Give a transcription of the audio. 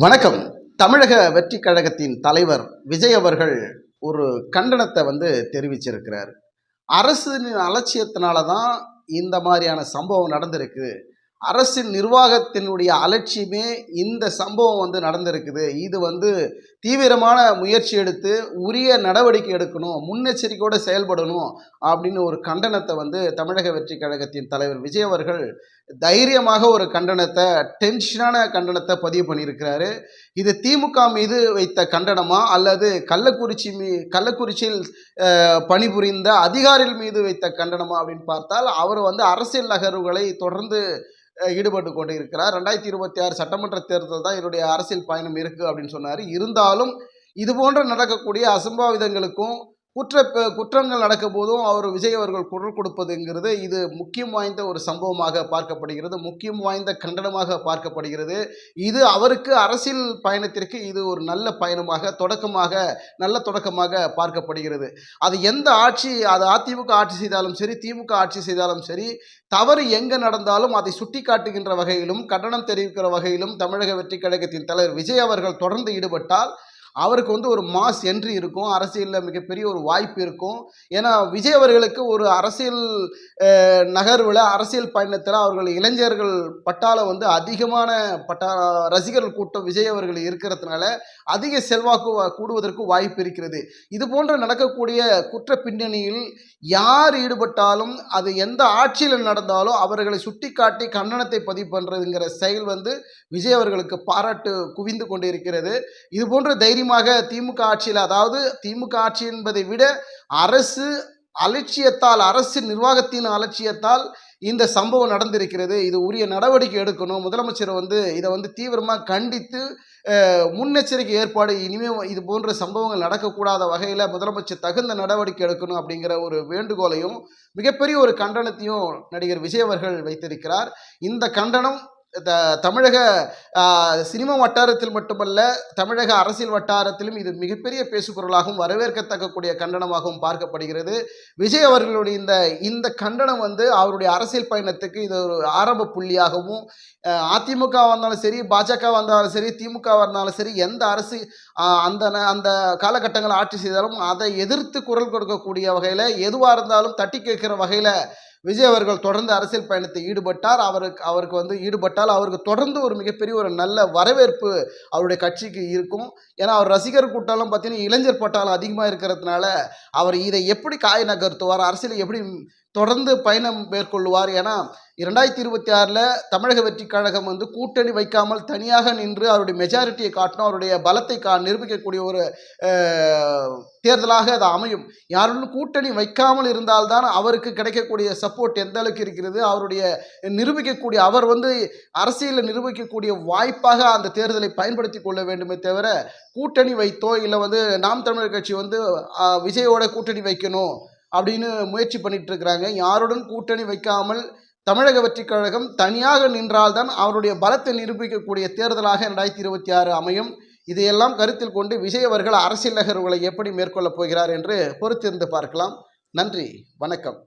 வணக்கம். தமிழக வெற்றி கழகத்தின் தலைவர் விஜய் அவர்கள் ஒரு கண்டனத்தை வந்து தெரிவிச்சிருக்கிறார். அரசின் அலட்சியத்தினால தான் இந்த மாதிரியான சம்பவம் நடந்திருக்கு. அரசின் நிர்வாகத்தினுடைய அலட்சியமே இந்த சம்பவம் வந்து நடந்திருக்குது. இது வந்து தீவிரமான முயற்சி எடுத்து உரிய நடவடிக்கை எடுக்கணும் முன்னெச்சரிக்கையோடு செயல்படணும் அப்படின்னு ஒரு கண்டனத்தை வந்து தமிழக வெற்றி கழகத்தின் தலைவர் விஜய் அவர்கள் தைரியமாக ஒரு கண்டனத்தை டென்ஷனான கண்டனத்தை பதிவு பண்ணியிருக்கிறாரு. இது திமுக மீது வைத்த கண்டனமா? அல்லது கள்ளக்குறிச்சி மீ கள்ளக்குறிச்சியில் பணிபுரிந்த அதிகாரிகள் மீது வைத்த கண்டனமா அப்படின்னு பார்த்தால் அவர் வந்து அரசியல் நகர்வுகளை தொடர்ந்து ஈடுபட்டு கொண்டு இருக்கிறார் ரெண்டாயிரத்தி இருபத்தி ஆறு சட்டமன்ற தேர்தல் தான் என்னுடைய அரசியல் பயணம் இருக்குது அப்படின்னு சொன்னார். இருந்தாலும் இது போன்ற நடக்கக்கூடிய அசம்பாவிதங்களுக்கும் குற்ற குற்றங்கள் நடக்கும் போதும் அவர் விஜய் அவர்கள் குரல் கொடுப்பதுங்கிறது இது முக்கியம் வாய்ந்த ஒரு சம்பவமாக பார்க்கப்படுகிறது முக்கியம் வாய்ந்த கண்டனமாக பார்க்கப்படுகிறது. இது அவருக்கு அரசியல் பயணத்திற்கு இது ஒரு நல்ல பயணமாக தொடக்கமாக நல்ல தொடக்கமாக பார்க்கப்படுகிறது. அது எந்த ஆட்சி அது அதிமுக ஆட்சி செய்தாலும் சரி திமுக ஆட்சி செய்தாலும் சரி தவறு எங்கே நடந்தாலும் அதை சுட்டி காட்டுகின்ற வகையிலும் கண்டனம் தெரிவிக்கிற வகையிலும் தமிழக வெற்றி கழகத்தின் தலைவர் விஜய் அவர்கள் தொடர்ந்து ஈடுபட்டால் அவருக்கு வந்து ஒரு மாஸ் என்ட்ரி இருக்கும். அரசியலில் மிகப்பெரிய ஒரு வாய்ப்பு இருக்கும். ஏன்னா விஜய் அவர்களுக்கு ஒரு அரசியல் நகர்வில் அரசியல் பயணத்தில் அவர்கள் இளைஞர்கள் பட்டால வந்து அதிகமான பட்டா ரசிகர்கள் கூட்டம் விஜய் அவர்கள் இருக்கிறதுனால அதிக செல்வாக்கு கூடுவதற்கு வாய்ப்பு இருக்கிறது. இது போன்ற நடக்கக்கூடிய குற்ற பின்னணியில் யார் ஈடுபட்டாலும் அது எந்த ஆட்சியில் நடந்தாலும் அவர்களை சுட்டிக்காட்டி கண்டனத்தை பதிவு பண்ணுறதுங்கிற செயல் வந்து விஜய் அவர்களுக்கு பாராட்டு குவிந்து கொண்டு இருக்கிறது இது போன்ற தைரியம் அதிகமாக திமுக ஆட்சியில் அதாவது திமுக ஆட்சி என்பதை விட அரசு அலட்சியத்தால் அரசு நிர்வாகத்தின் அலட்சியத்தால் இந்த சம்பவம் நடந்திருக்கிறது. இது உரிய நடவடிக்கை எடுக்கணும். முதலமைச்சர் வந்து இதை வந்து தீவிரமாக கண்டித்து முன்னெச்சரிக்கை ஏற்பாடு இனிமேல் இது போன்ற சம்பவங்கள் நடக்கக்கூடாத வகையில் முதலமைச்சர் தகுந்த நடவடிக்கை எடுக்கணும் அப்படிங்கிற ஒரு வேண்டுகோளையும் மிகப்பெரிய ஒரு கண்டனத்தையும் நடிகர் விஜய் அவர்கள் வைத்திருக்கிறார். இந்த கண்டனம் த தமிழக சினிமா வட்டாரத்தில் மட்டுமல்ல தமிழக அரசியல் வட்டாரத்திலும் இது மிகப்பெரிய பேசுபொருளாகவும் வரவேற்கத்தக்கக்கூடிய கண்டனமாகவும் பார்க்கப்படுகிறது. விஜய் அவர்களுடைய இந்த இந்த கண்டனம் வந்து அவருடைய அரசியல் பயணத்துக்கு இது ஒரு ஆரம்ப புள்ளியாகவும் அதிமுகவாக அதிமுக வந்தாலும் சரி பாஜக வந்தாலும் சரி திமுக வந்தாலும் சரி எந்த அரசு அந்த ந- அந்த காலகட்டங்கள் ஆட்சி செய்தாலும் அதை எதிர்த்து குரல் கொடுக்கக்கூடிய வகையில் எதுவாக இருந்தாலும் தட்டி கேட்கிற வகையில் விஜய் அவர்கள் தொடர்ந்து அரசியல் பயணத்தை ஈடுபட்டார். அவருக்கு அவருக்கு வந்து ஈடுபட்டால் அவருக்கு தொடர்ந்து ஒரு மிகப்பெரிய ஒரு நல்ல வரவேற்பு அவருடைய கட்சிக்கு இருக்கும். ஏன்னா அவர் ரசிகர் கூட்டாலும் பார்த்தீங்கன்னா இளைஞர் பட்டாலும் அதிகமாக இருக்கிறதுனால அவர் இதை எப்படி காய நகர்த்துவார் அரசியலை எப்படி தொடர்ந்து பயணம் மேற்கொள்வார் ஏன்னா இரண்டாயிரத்தி இருபத்தி ஆறில் தமிழக வெற்றி கழகம் வந்து கூட்டணி வைக்காமல் தனியாக நின்று அவருடைய மெஜாரிட்டியை காட்டணும் அவருடைய பலத்தை கா நிரூபிக்கக்கூடிய ஒரு தேர்தலாக அது அமையும். யாருடன் கூட்டணி வைக்காமல் இருந்தால்தான் அவருக்கு கிடைக்கக்கூடிய சப்போர்ட் எந்த அளவுக்கு இருக்கிறது அவருடைய நிரூபிக்கக்கூடிய அவர் வந்து அரசியலில் நிரூபிக்கக்கூடிய வாய்ப்பாக அந்த தேர்தலை பயன்படுத்தி கொள்ள வேண்டுமே தவிர கூட்டணி வைத்தோ இல்லை வந்து நாம் தமிழர் கட்சி வந்து விஜயோட கூட்டணி வைக்கணும் அப்படின்னு முயற்சி பண்ணிட்டு இருக்கிறாங்க யாருடன் கூட்டணி வைக்காமல் தமிழக வெற்றி கழகம் தனியாக நின்றால்தான் அவருடைய பலத்தை நிரூபிக்கக்கூடிய தேர்தலாக ரெண்டாயிரத்தி இருபத்தி ஆறு அமையும். இதையெல்லாம் கருத்தில் கொண்டு விஜய் அவர்கள் அரசியல் நகர்வுகளை எப்படி மேற்கொள்ளப் போகிறார் என்று பொறுத்திருந்து பார்க்கலாம். நன்றி. வணக்கம்.